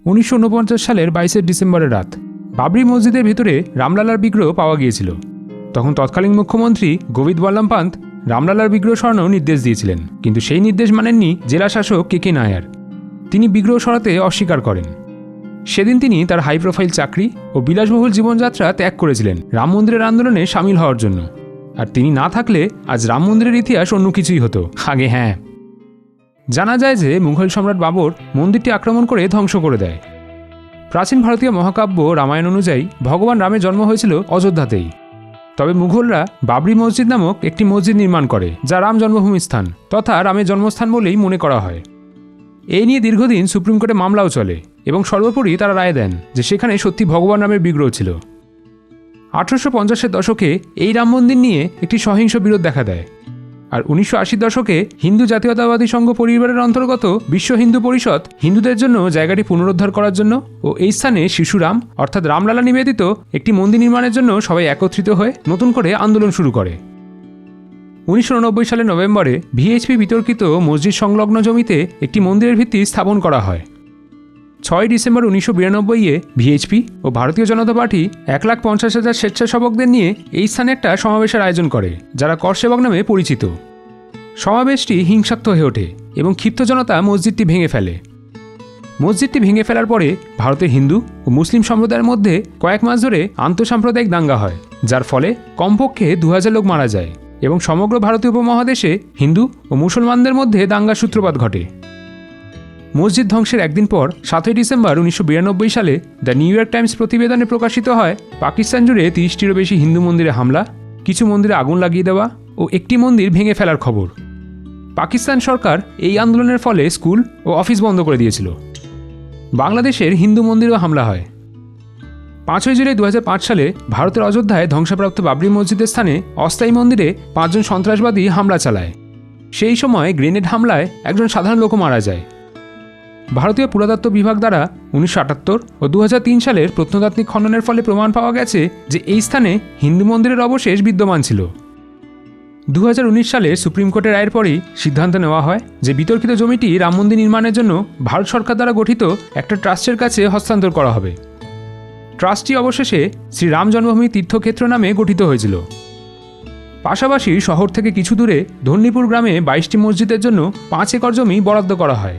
উনিশশো উনপঞ্চাশ সালের বাইশে ডিসেম্বরের রাত বাবরি মসজিদের ভিতরে রামলালার বিগ্রহ পাওয়া গিয়েছিল। তখন তৎকালীন মুখ্যমন্ত্রী গোবিন্দ বল্লম পান্ত রামলালার বিগ্রহ সরানোর নির্দেশ দিয়েছিলেন, কিন্তু সেই নির্দেশ মানেননি জেলা শাসক কে কে নায়ার। তিনি বিগ্রহ সরাতে অস্বীকার করেন। সেদিন তিনি তার হাই প্রোফাইল চাকরি ও বিলাসবহুল জীবনযাত্রা ত্যাগ করেছিলেন রাম মন্দিরের আন্দোলনে সামিল হওয়ার জন্য। আর তিনি না থাকলে আজ রাম মন্দিরের ইতিহাস অন্য কিছুই হতো। আগে হ্যাঁ জানা যায় যে মুঘল সম্রাট বাবর মন্দিরটি আক্রমণ করে ধ্বংস করে দেয়। প্রাচীন ভারতীয় মহাকাব্য রামায়ণ অনুযায়ী ভগবান রামের জন্ম হয়েছিল অযোধ্যাতেই। তবে মুঘলরা বাবরি মসজিদ নামক একটি মসজিদ নির্মাণ করে, যা রাম জন্মভূমি স্থান তথা রামের জন্মস্থান বলেই মনে করা হয়। এই নিয়ে দীর্ঘদিন সুপ্রিম কোর্টে মামলাও চলে এবং সর্বোপরি তারা রায় দেন যে সেখানে সত্যি ভগবান রামের বিগ্রহ ছিল। আঠারোশো পঞ্চাশের দশকে এই রাম মন্দির নিয়ে একটি সহিংস বিরোধ দেখা দেয়। আর উনিশশো দশকে হিন্দু জাতীয়তাবাদী সংঘ পরিবারের অন্তর্গত বিশ্ব হিন্দু পরিষদ হিন্দুদের জন্য জায়গাটি পুনরুদ্ধার করার জন্য ও এই স্থানে শিশুরাম, অর্থাৎ রামলালা নিবেদিত একটি মন্দির নির্মাণের জন্য সবাই একত্রিত হয়ে নতুন করে আন্দোলন শুরু করে। উনিশশো সালের নভেম্বরে ভিএইচপি বিতর্কিত মসজিদ সংলগ্ন জমিতে একটি মন্দিরের ভিত্তি স্থাপন করা হয়। ছয় ডিসেম্বর উনিশশো বিরানব্বইয়ে ভিএইচপি ও ভারতীয় জনতা পার্টি এক লাখ পঞ্চাশ হাজার স্বেচ্ছাসেবকদের নিয়ে এই স্থানে একটা সমাবেশের আয়োজন করে, যারা করসেবক নামে পরিচিত। সমাবেশটি হিংসাত্মক হয়ে ওঠে এবং ক্ষিপ্ত জনতা মসজিদটি ভেঙে ফেলে। মসজিদটি ভেঙে ফেলার পরে ভারতের হিন্দু ও মুসলিম সম্প্রদায়ের মধ্যে কয়েক মাস ধরে আন্তঃসাম্প্রদায়িক দাঙ্গা হয়, যার ফলে কমপক্ষে দু হাজার লোক মারা যায় এবং সমগ্র ভারতীয় উপমহাদেশে হিন্দু ও মুসলমানদের মধ্যে দাঙ্গার সূত্রপাত ঘটে। মসজিদ ধ্বংসের একদিন পর সাতই ডিসেম্বর উনিশশো বিরানব্বই সালে দ্য নিউ ইয়র্ক টাইমস প্রতিবেদনে প্রকাশিত হয় পাকিস্তান জুড়ে তিরিশটিরও বেশি হিন্দু মন্দিরে হামলা, কিছু মন্দিরে আগুন লাগিয়ে দেওয়া ও একটি মন্দির ভেঙে ফেলার খবর। পাকিস্তান সরকার এই আন্দোলনের ফলে স্কুল ও অফিস বন্ধ করে দিয়েছিল। বাংলাদেশের হিন্দু মন্দিরেও হামলা হয়। পাঁচই জুলাই দু হাজার পাঁচ সালে ভারতের অযোধ্যায় ধ্বংসপ্রাপ্ত বাবরি মসজিদের স্থানে অস্থায়ী মন্দিরে পাঁচজন সন্ত্রাসবাদী হামলা চালায়। সেই সময় গ্রেনেড হামলায় একজন সাধারণ লোকও মারা যায়। ভারতীয় পুরাতত্ত্ব বিভাগ দ্বারা উনিশশো আটাত্তর ও দু হাজার তিন সালের প্রত্নতাত্ত্বিক খননের ফলে প্রমাণ পাওয়া গেছে যে এই স্থানে হিন্দু মন্দিরের অবশেষ বিদ্যমান ছিল। দু হাজার উনিশ সালে সুপ্রিম কোর্টের রায়ের পরেই সিদ্ধান্ত নেওয়া হয় যে বিতর্কিত জমিটি রাম মন্দির নির্মাণের জন্য ভারত সরকার দ্বারা গঠিত একটা ট্রাস্টের কাছে হস্তান্তর করা হবে। ট্রাস্টটি অবশেষে শ্রী রাম জন্মভূমি তীর্থক্ষেত্র নামে গঠিত হয়েছিল। পাশাপাশি শহর থেকে কিছু দূরে ধন্যীপুর গ্রামে বাইশটি মসজিদের জন্য পাঁচ একর জমি বরাদ্দ করা হয়।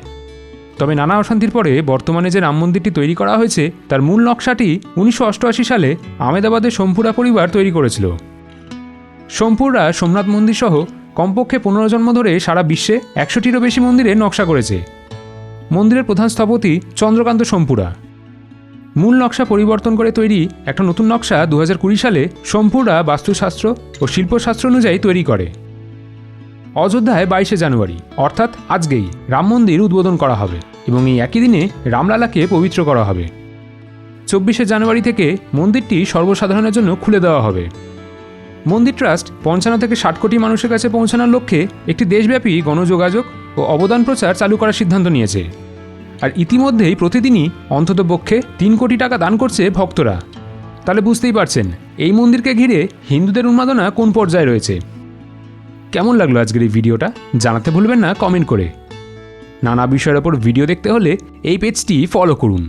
তবে নানা অশান্তির পরে বর্তমানে যে রাম মন্দিরটি তৈরি করা হয়েছে, তার মূল নকশাটি উনিশশো অষ্টআশি সালে আমেদাবাদের সোমপুরা পরিবার তৈরি করেছিল। সোমপুররা সোমনাথ মন্দির সহ কমপক্ষে পনেরো জন্ম ধরে সারা বিশ্বে একশোটিরও বেশি মন্দিরে নকশা করেছে। মন্দিরের প্রধান স্থপতি চন্দ্রকান্ত সোমপুরা। মূল নকশা পরিবর্তন করে তৈরি একটা নতুন নকশা দু সালে সোমপুররা বাস্তুশাস্ত্র ও শিল্পশাস্ত্র অনুযায়ী তৈরি করে। অযোধ্যায় বাইশে জানুয়ারি, অর্থাৎ আজকেই রাম মন্দির উদ্বোধন করা হবে এবং এই একই দিনে রামলালাকে পবিত্র করা হবে। চব্বিশে জানুয়ারি থেকে মন্দিরটি সর্বসাধারণের জন্য খুলে দেওয়া হবে। মন্দির ট্রাস্ট পঞ্চান্ন থেকে ষাট কোটি মানুষের কাছে পৌঁছানোর লক্ষ্যে একটি দেশব্যাপী গণযোগাযোগ ও অবদান প্রচার চালু করার সিদ্ধান্ত নিয়েছে। আর ইতিমধ্যেই প্রতিদিনই অন্ততপক্ষে তিন কোটি টাকা দান করছে ভক্তরা। তাহলে বুঝতেই পারছেন, এই মন্দিরকে ঘিরে হিন্দুদের উন্মাদনা কোন পর্যায়ে রয়েছে? কেমন লাগল আজকের এই ভিডিওটা? জানাতে ভুলবেন না কমেন্ট করে। নানা বিষয়ের ওপর ভিডিও দেখতে হলে এই পেজটি ফলো করুন।